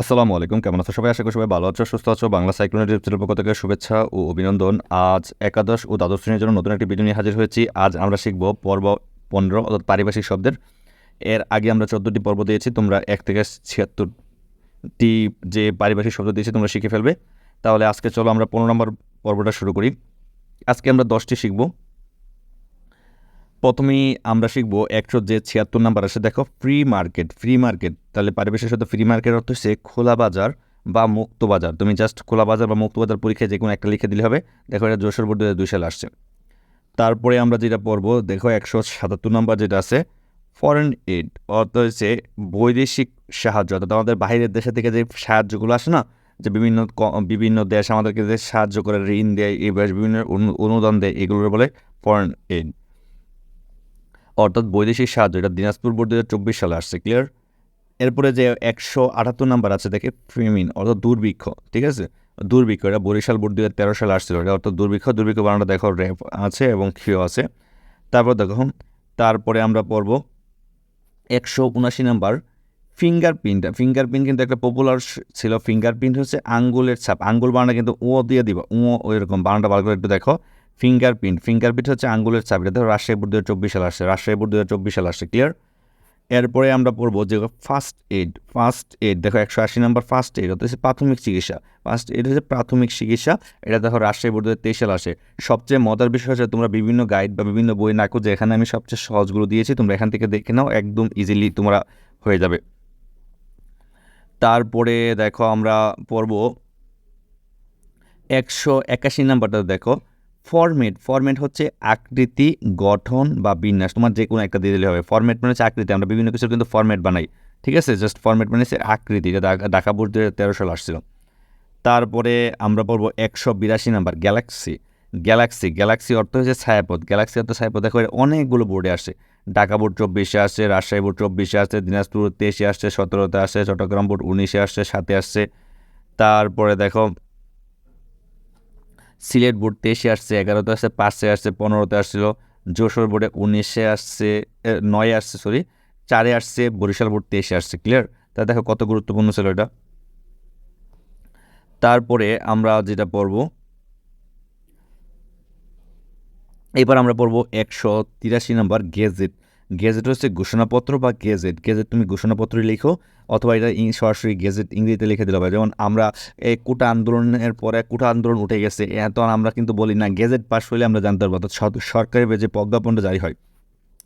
আসসালামু আলাইকুম, কেমন আছো সবাই? আশা করি সবাই ভালো আছো, সুস্থ আছো। বাংলা সাইক্লোনের চ্যানেল পক্ষ থেকে শুভেচ্ছা ও অভিনন্দন। আজ একাদশ ও দ্বাদশ শ্রেণির জন্য নতুন একটি ভিডিও নিয়ে হাজির হয়েছি। আজ আমরা শিখব পর্ব পনেরো, অর্থাৎ পারিভাষিক শব্দের। এর আগে আমরা চোদ্দোটি পর্ব দিয়েছি, তোমরা এক থেকে ছিয়াত্তরটি যে পারিভাষিক শব্দ দিয়েছি তোমরা শিখে ফেলবে। তাহলে আজকে চলো আমরা পনেরো নম্বর পর্বটা শুরু করি। আজকে আমরা দশটি শিখব। প্রথমেই আমরা শিখব একশো যে ছিয়াত্তর নাম্বার আছে, দেখো ফ্রি মার্কেট ফ্রি মার্কেট তাহলে পারিবেশের সাথে ফ্রি মার্কেট অর্থ হচ্ছে খোলা বাজার বা মুক্ত বাজার। তুমি জাস্ট খোলা বাজার বা মুক্ত বাজার পরীক্ষায় যে কোনো একটা লিখে দিলে হবে। দেখো, এটা যশোর বোর্ড দুই সালে আসছে। তারপরে আমরা যেটা পড়ব, দেখো, একশো সাতাত্তর নাম্বার যেটা আছে ফরেন এইড অর্থ হচ্ছে বৈদেশিক সাহায্য। অর্থাৎ আমাদের বাইরের দেশে থেকে যে সাহায্যগুলো আসে না, যে বিভিন্ন বিভিন্ন দেশ আমাদেরকে যে সাহায্য করে, ঋণ দেয়, এই বিভিন্ন অনুদান দেয়, এগুলোর বলে ফরেন এইড অর্থাৎ বৈদেশিক সাহায্য, এটা দিনাজপুর বোর্ড দু চব্বিশ সালে আসছে ক্লিয়ার এরপরে যে একশো আটাত্তর নাম্বার আছে দেখে ফেমিন অর্থাৎ দুর্ভিক্ষ, ঠিক আছে? দুর্ভিক্ষ, এটা বরিশাল বোর্ড দু তেরো সালে আসছিল, এটা অর্থাৎ দুর্ভিক্ষ দুর্ভিক্ষ বানানটা দেখো র্যাপ আছে এবং ক্ষীয় আছে। তারপর দেখো তারপরে আমরা পড়ব একশো উনাশি নাম্বার ফিঙ্গারপ্রিন্ট ফিঙ্গারপ্রিন্ট কিন্তু একটা পপুলার ছিল ফিঙ্গারপ্রিন্ট হচ্ছে আঙ্গুলের ছাপ, আঙ্গুল বানানো কিন্তু ও দিয়ে দিবা, ও ওইরকম, বানানটা বার করে একটু দেখো। ফিঙ্গারপ্রিন্ট ফিঙ্গারপ্রিন্ট হচ্ছে আঙ্গুলের ছাপ এটা ধরো রাজশাহী বোর্ড দু হাজার চব্বিশ সালে আসছে। রাজশাহী বোর্ড দু হাজার চব্বিশ সালে আসছে ক্লিয়ার এরপরে আমরা পড়ব যে ফার্স্ট এইড ফার্স্ট এইড দেখো, একশো আশি নাম্বার ফার্স্ট অর্থাৎ হচ্ছে প্রাথমিক চিকিৎসা। ফার্স্ট এইড হচ্ছে প্রাথমিক চিকিৎসা। এটা দেখো রাজশাহী বোর্ড দু তেইশ সালে আসে সবচেয়ে মজার বিষয় হচ্ছে তোমরা বিভিন্ন গাইড বা বিভিন্ন বই না খুঁজে এখানে আমি সবচেয়ে সহজগুলো দিয়েছি। তোমরা এখান থেকে দেখে নাও, একদম ইজিলি তোমরা হয়ে যাবে। তারপরে দেখো, আমরা পড়ব একশো একাশি নাম্বারটা, দেখো। ফরম্যাট ফরম্যাট হচ্ছে আকৃতি, গঠন বা বিন্যাস। তোমার যে কোনো একটা দিয়ে দিলে হবে। ফরম্যাট মানে হচ্ছে আকৃতি। আমরা বিভিন্ন কিছুর কিন্তু ফরম্যাট বানাই। ঠিক আছে? জাস্ট ফরম্যাট মানে হচ্ছে আকৃতি। এটা ঢাকা- বোর্ড তেরো সালে আসছিল। তারপরে আমরা পড়ব একশো বিরাশি নাম্বার গ্যালাক্সি গ্যালাক্সি গ্যালাক্সি অর্থ হচ্ছে ছায়াপথ। গ্যালাক্সি অর্থ ছায়াপথ। দেখো অনেকগুলো বোর্ডে আসে। ঢাকা বোর্ড চব্বিশে আসছে, রাজশাহী বোর্ড চব্বিশে আসছে, দিনাজপুর তেইশে আসছে, সতেরোতে আসছে, চট্টগ্রাম বোর্ড উনিশে আসছে, সাতে আসছে। তারপরে দেখো সিলেট বোর্ড তেইশে আসছে, এগারোতে আসছে, পাঁচে আসছে, পনেরোতে আসছিল, যশোর বোর্ডে উনিশে আসছে নয়ে আসছে সরি চারে আসছে, বরিশাল বোর্ড তেইশে আসছে ক্লিয়ার তা দেখো কত গুরুত্বপূর্ণ ছিল এটা। তারপরে আমরা যেটা পড়ব, এবার আমরা পড়ব একশো তিরাশি নম্বর গেজেট। গেজেট হচ্ছে ঘোষণাপত্র বা গেজেট। গেজেট তুমি ঘোষণাপত্রই লিখো অথবা এটা সরাসরি গেজেট ইংরেজিতে লিখে দিলে হবে যেমন আমরা এই কোটা আন্দোলনের পরে কোটা আন্দোলন উঠে গেছে এত আমরা কিন্তু বলি না। গেজেট পাশ হলে আমরা জানতে পারব। অর্থাৎ সর- সরকারি যে প্রজ্ঞাপনটা জারি হয়,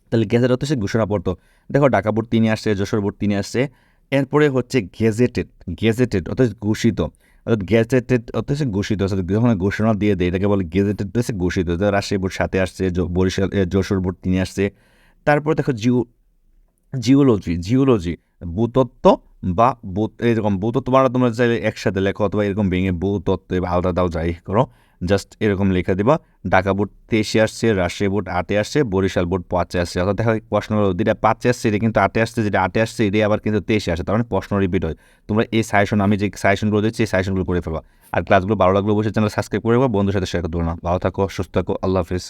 তাহলে গেজেট হচ্ছে ঘোষণাপত্র। দেখো, ঢাকা বোর্ড তিনে আসছে, যশোর বোর্ড তিনে আসছে। এরপরে হচ্ছে গেজেটেড গেজেটেড অর্থাৎ ঘোষিত। অর্থাৎ গেজেটেড অর্থাৎ ঘোষিত। অর্থাৎ যখন ঘোষণা দিয়ে দেয়, এটাকে বলে গেজেটেড হচ্ছে ঘোষিত। রাজশাহী বোর্ড সাথে আসছে বরিশাল যশোর বোর্ড তিনে আসছে। তারপরে দেখো জিও, জিওলজি জিওলজি, ভূতত্ত্ব বা ভূত, এরকম ভূতত্ত্ব বাংলা তোমরা চাইলে একসাথে লেখো অথবা এরকম ভেঙে ভূতত্ত্ব বা আলাদা দাও, যাই করো। জাস্ট এরকম লিখে দিবা, ঢাকা বোর্ড তেইশে আসছে, রাজশাহী বোর্ড আটে আসছে, বরিশাল বোর্ড পাঁচে আসছে। অর্থাৎ দেখো প্রশ্ন যেটা পাঁচে আসছে, এটা কিন্তু আটে আসছে, যেটা আটে আসছে, এটাই আবার কিন্তু তেইশে আসে, তার মানে প্রশ্ন রিপিট হয়। তোমরা এই সাজেশন আমি যে সাজেশনগুলো দিচ্ছি, এই সাজেশনগুলো করে ফেলবা আর ক্লাসগুলো ভালো লাগলে বসে চ্যানেল সাবস্ক্রাইব করে বন্ধুর সাথে শেয়ার করতে না। ভালো থাকো, সুস্থ থাকো, আল্লাহ হাফিজ।